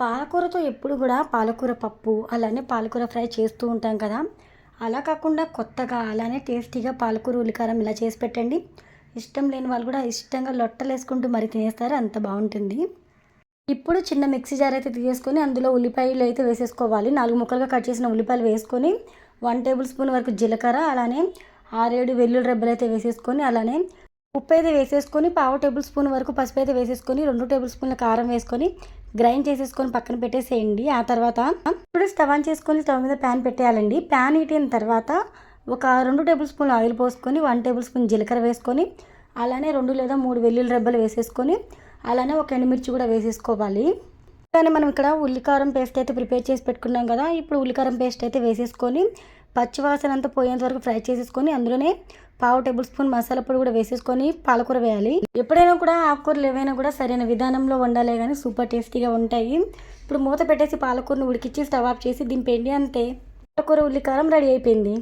పాలకూరతో ఎప్పుడు కూడా పాలకూర పప్పు అలానే పాలకూర ఫ్రై చేస్తూ ఉంటాం కదా. అలా కాకుండా కొత్తగా అలానే టేస్టీగా పాలకూర ఉల్లికారం ఇలా చేసి పెట్టండి. ఇష్టం లేని వాళ్ళు కూడా ఇష్టంగా లొట్టలు వేసుకుంటూ మరి తినేస్తారు. అంత బాగుంటుంది. ఇప్పుడు చిన్న మిక్సీ జార్ అయితే తీసుకొని అందులో ఉల్లిపాయలు అయితే వేసేసుకోవాలి. నాలుగు ముక్కలుగా కట్ చేసిన ఉల్లిపాయలు వేసుకొని వన్ టేబుల్ స్పూన్ వరకు జీలకర్ర అలానే ఆరేడు వెల్లుల్లి రెబ్బలు అయితే వేసేసుకొని అలానే ఉప్పు అయితే వేసేసుకొని పావు టేబుల్ స్పూన్ వరకు పసుపు అయితే వేసేసుకొని రెండు టేబుల్ స్పూన్ల కారం వేసుకొని గ్రైండ్ చేసేసుకొని పక్కన పెట్టేసేయండి. ఆ తర్వాత ఇప్పుడు స్టవ్ ఆన్ చేసుకొని స్టవ్ మీద ప్యాన్ పెట్టేయాలండి. ప్యాన్ హీట్ తర్వాత ఒక రెండు టేబుల్ స్పూన్ ఆయిల్ పోసుకొని వన్ టేబుల్ స్పూన్ జీలకర్ర వేసుకొని అలానే రెండు లేదా మూడు వెల్లుల్లి రెబ్బలు వేసేసుకొని అలానే ఒక ఎండుమిర్చి కూడా వేసేసుకోవాలి. కానీ మనం ఇక్కడ ఉల్లికారం పేస్ట్ అయితే ప్రిపేర్ చేసి పెట్టుకున్నాం కదా ఇప్పుడు ఉల్లికారం పేస్ట్ అయితే వేసేసుకొని పచ్చివాసన అంతా పోయేంత వరకు ఫ్రై చేసేసుకొని అందులోనే పావు టేబుల్ స్పూన్ మసాలా పొడి కూడా వేసేసుకొని పాలకూర వేయాలి. ఎప్పుడైనా కూడా ఆకుకూరలు ఏవైనా కూడా సరైన విధానంలో వండాలే కానీ సూపర్ టేస్టీగా ఉంటాయి. ఇప్పుడు మూత పెట్టేసి పాలకూరను ఉడికిచ్చి స్టవ్ ఆఫ్ చేసి దింపేయండి అంతే. పాలకూర ఉల్లికారం రెడీ అయిపోయింది.